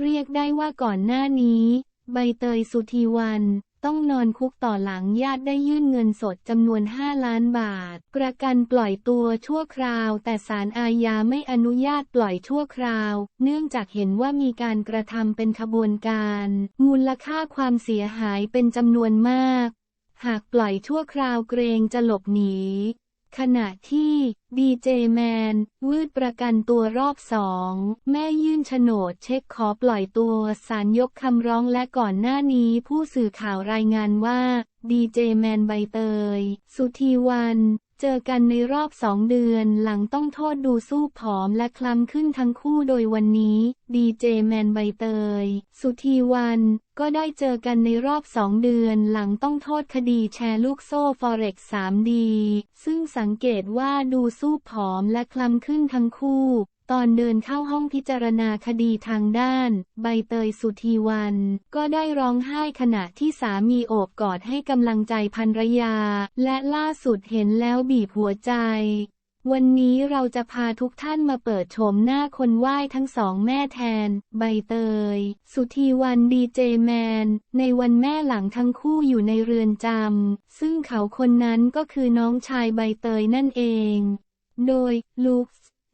เรียกได้ว่าก่อนหน้านี้ ใบเตยสุธีวัน ต้องนอนคุกต่อหลังญาติได้ยื่นเงินสดจำนวน 5 ล้านบาท ประกันปล่อยตัวชั่วคราว แต่ศาลอาญาไม่อนุญาตปล่อยชั่วคราว เนื่องจากเห็นว่ามีการกระทำเป็นขบวนการ มูลค่าความเสียหายเป็นจำนวนมาก หากปล่อยชั่วคราวเกรงจะหลบหนี ขณะที่ดีเจแมนวืดประกันตัวรอบสอง แม่ยื่นโฉนดเช็คขอปล่อยตัวสารยกคำร้องและก่อนหน้านี้ผู้สื่อข่าวรายงานว่า ดีเจแมนใบเตย สุธีวัน เจอกันในรอบสองเดือนหลังต้องโทษดูสู้ผอมและคล้ำขึ้นทั้งคู่โดยวันนี้ดีเจแมนใบเตย สุธีวัน ก็ได้เจอกันในรอบสองเดือนหลังต้องโทษคดีแชร์ลูกโซ่ Forex 3D ซึ่งสังเกตว่าดูสู้ผอมและคล้ำขึ้นทั้งคู่ ตอนเดินเข้าห้องพิจารณาคดีทางด้าน ใบเตยสุธีวัน ก็ได้ร้องไห้ขณะที่สามีโอบกอดให้กำลังใจภรรยา และล่าสุดเห็นแล้วบีบหัวใจ วันนี้เราจะพาทุกท่านมาเปิดโฉมหน้าคนไหว้ทั้งสองแม่แทน ใบเตย สุธีวันดีเจแมน ในวันแม่หลังทั้งคู่อยู่ในเรือนจำ ซึ่งเขาคนนั้นก็คือน้องชายใบเตยนั่นเอง โดยลุค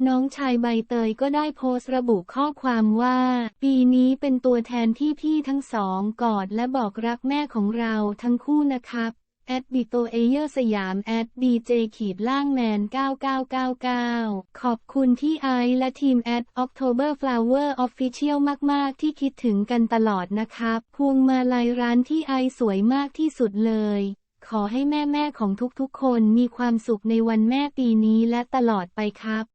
น้องชายใบเตยก็ได้โพสต์ระบุข้อความว่า ปีนี้เป็นตัวแทนที่พี่ทั้งสองกอดและบอกรักแม่ของเราทั้งคู่นะครับแอดบิโตเอเยอร์สยามแอดดีเจขีดล่างแมน 9999 ขอบคุณที่ไอและทีมแอด October Flower Official มาก ๆ ที่คิดถึงกันตลอดนะครับ พวงมาลัยร้านที่ไอสวยมากที่สุดเลย ขอให้แม่ ๆ ของทุก ๆ คนมีความสุขในวันแม่ปีนี้และตลอดไปครับ